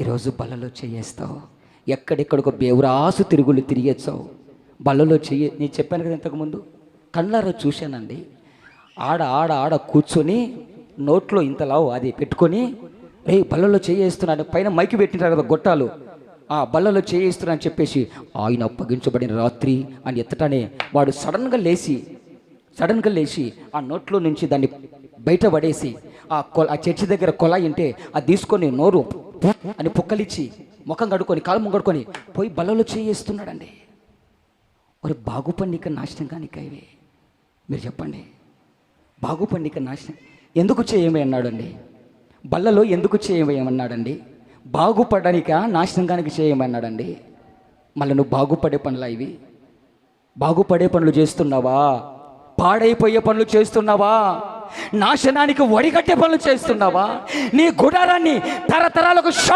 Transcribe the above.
ఈరోజు బలలో చేయేస్తావు. ఎక్కడెక్కడికో బేవరాసు తిరుగులు తిరిగేచ్చావు బలలో చెయ్యి. నేను చెప్పాను కదా ఇంతకుముందు? కళ్ళారా చూశానండి. ఆడ ఆడ ఆడ కూర్చొని నోట్లో ఇంతలావు అది పెట్టుకొని రే బల్లలో చేయేస్తున్నాడు పైన మైకి పెట్టినారు కదా గొట్టాలు. ఆ బల్లలో చేయిస్తున్నా అని చెప్పేసి ఆయన అప్పగించబడిన రాత్రి అని ఎత్తటానే వాడు సడన్గా లేచి సడన్గా లేచి ఆ నోట్లో నుంచి దాన్ని బయట పడేసి ఆ కొ ఆ చర్చి దగ్గర కొలాయి ఉంటే అది తీసుకొని నోరు అని పుక్కలిచ్చి ముఖం కడుక్కొని కాలు కడుక్కొని పోయి బలలో చేయిస్తున్నాడండి. మరి బాగుపండిక నాశనం కానిక మీరు చెప్పండి. బాగుపండిక నాశనం. ఎందుకు చేయమే అన్నాడండి. బల్లలో ఎందుకు చేయమన్నాడండి బాగుపడడానిక నాశనంగానికి చేయమన్నాడండి మళ్ళీ నువ్వు బాగుపడే పనులా ఇవి. బాగుపడే పనులు చేస్తున్నావా? పాడైపోయే పనులు చేస్తున్నావా? నాశనానికి వడిగట్టే పనులు చేస్తున్నావా? నీ గుడారాన్ని తరతరాలకు షా